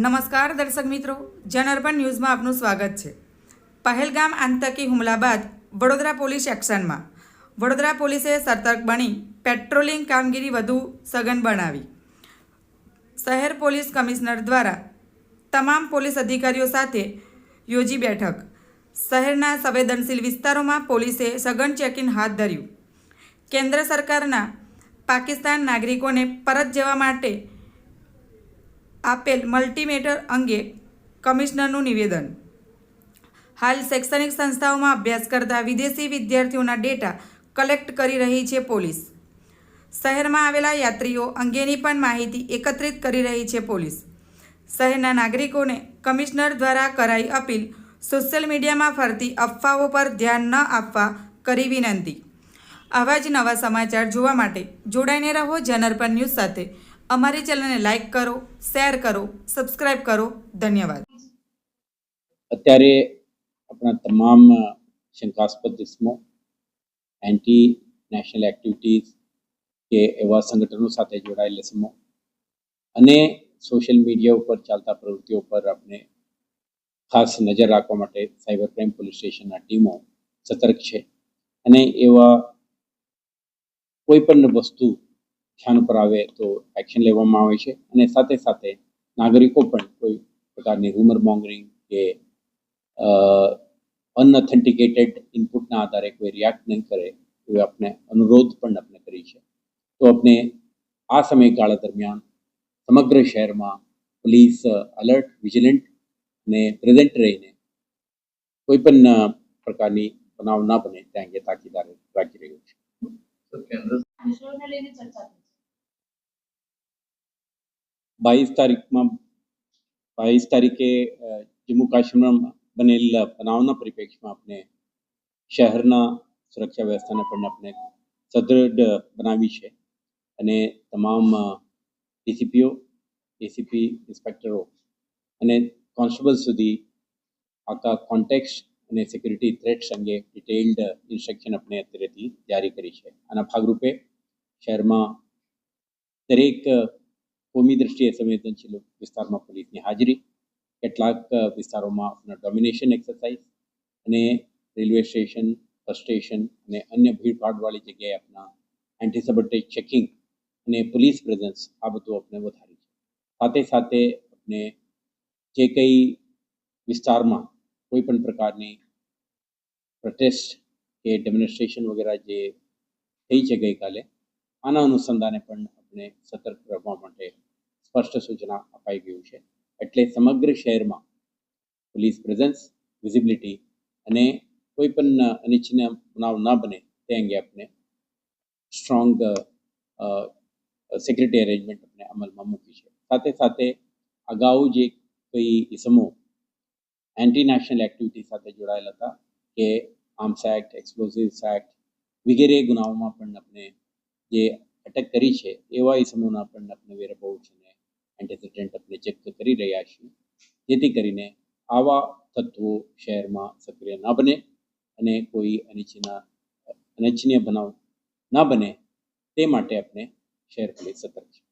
નમસ્કાર દર્શક મિત્રો, જનઅર્પણ ન્યૂઝમાં આપનું સ્વાગત છે. પહેલગામ આતંકી હુમલા બાદ વડોદરા પોલીસ એક્શનમાં. વડોદરા પોલીસે સતર્ક બની પેટ્રોલિંગ કામગીરી વધુ સઘન બનાવી. શહેર પોલીસ કમિશનર દ્વારા તમામ પોલીસ અધિકારીઓ સાથે યોજી બેઠક. શહેરના સંવેદનશીલ વિસ્તારોમાં પોલીસે સઘન ચેકિંગ હાથ ધર્યું. કેન્દ્ર સરકારના પાકિસ્તાન નાગરિકોને પરત જવા માટે આપેલ મલ્ટીમીટર અંગે કમિશનરનું નિવેદન. હાલ શૈક્ષણિક સંસ્થાઓમાં અભ્યાસ કરતા વિદેશી વિદ્યાર્થીઓના ડેટા કલેક્ટ કરી રહી છે પોલીસ. શહેરમાં આવેલા યાત્રીઓ અંગેની પણ માહિતી એકત્રિત કરી રહી છે પોલીસ. શહેરના નાગરિકોને કમિશનર દ્વારા કરાઈ અપીલ સોશિયલ મીડિયામાં ફરતી અફવાઓ પર ધ્યાન ન આપવા કરી વિનંતી. આવા જ નવા સમાચાર જોવા માટે જોડાઈને રહો, જનરપન ન્યૂઝ સાથે. અમારી ચેનલને લાઇક કરો, શેર કરો, સબસ્ક્રાઇબ કરો. ધન્યવાદ. અત્યારે આપણા તમામ શંકાસ્પદ ઇસમો એન્ટી નેશનલ એક્ટિવિટીઝ કે એવા સંગઠનો સાથે જોડાયેલા ઇસમો અને સોશિયલ મીડિયા ઉપર ચાલતા પ્રવૃત્તિઓ પર આપણે ખાસ નજર રાખવા માટે સાયબર ક્રાઇમ પોલીસ સ્ટેશનના ટીમો સતર્ક છે. અને એવા કોઈ પણ વસ્તુ ધ્યાન પર આવે તો એક્શન લેવામાં આવે છે. અને સાથે સાથે નાગરિકો પણ કોઈ પ્રકારની રૂમર મોંગરિંગ કે અનઓથેન્ટિકેટેડ ઇનપુટના આધારે કોઈ રિએક્ટ નહીં કરે એવો આપણે અનુરોધ પણ આપણે કરી છે. તો આપણે આ સમયગાળા દરમિયાન સમગ્ર શહેરમાં પોલીસ અલર્ટ વિજિલન્ટ અને પ્રેઝન્ટ રહીને કોઈ પણ પ્રકારની બનાવ ના બને ત્યાં અંગે તાકીદાર રાખી રહ્યું છે. વિષયોને લઈને ચર્ચા થઈ છે. બાવીસ તારીખમાં, બાવીસ તારીખે જમ્મુ કાશ્મીરમાં બનેલ બનાવના પરિપ્રેક્ષમાં આપણે શહેરના સુરક્ષા વ્યવસ્થાને પણ આપણે સદૃઢ બનાવી છે. અને તમામ ડીસીપીઓ એસીપી ઇન્સ્પેક્ટરો અને કોન્સ્ટેબલ સુધી આખા કોન્ટેક્સ અને સિક્યુરિટી થ્રેટ્સ અંગે ડિટેલ્ડ ઇન્સ્ટ્રક્શન આપણે અત્યારેથી જારી કરી છે. આના ભાગરૂપે શહેરમાં દરેક કોમી દ્રષ્ટિએ સંવેદનશીલ વિસ્તારમાં પોલીસની હાજરી, કેટલાક વિસ્તારોમાં આપણા ડોમિનેશન એક્સરસાઇઝ અને રેલવે સ્ટેશન બસ સ્ટેશન અને અન્ય ભીડભાડવાળી જગ્યાએ આપણા એન્ટી ચેકિંગ અને પોલીસ પ્રેઝન્સ આ બધું આપણે વધારી છે. સાથે સાથે આપણે જે કંઈ વિસ્તારમાં કોઈ પણ પ્રકારની પ્રોટેસ્ટ કે ડેમોન્સ્ટ્રેશન વગેરે જે થઈ છે ગઈકાલે, આના અનુસંધાને પણ આપણે સતર્ક રહેવા માટે સ્પષ્ટ સૂચના અપાઈ ગયું છે. એટલે સમગ્ર શહેરમાં પોલીસ પ્રેઝન્સ વિઝિબિલિટી અને કોઈ પણ અનિચ્છનીય બનાવ ના બને તે અંગે આપણે સ્ટ્રોંગ સિક્યુરિટી અરેન્જમેન્ટ આપણે અમલમાં મૂકી છે. સાથે સાથે અગાઉ જે કઈ ઇસમો એન્ટી નેશનલ એક્ટિવિટી સાથે જોડાયેલા હતા કે આર્મ્સ એક્ટ એક્સપ્લોઝિવ્સ એક્ટ વગેરે ગુનાઓમાં પણ આપણે જે અટક કરી છે એવા ઇસમોના પણ આપણે વેરબાઉટ અને કરી રહ્યા છીએ. જેથી કરીને આવા તત્વો શહેરમાં સક્રિય ન બને અને કોઈ અનિચ્છના, અનિચ્છનીય બનાવ ન બને તે માટે આપણે શહેર પોલીસ સતર્ક છે.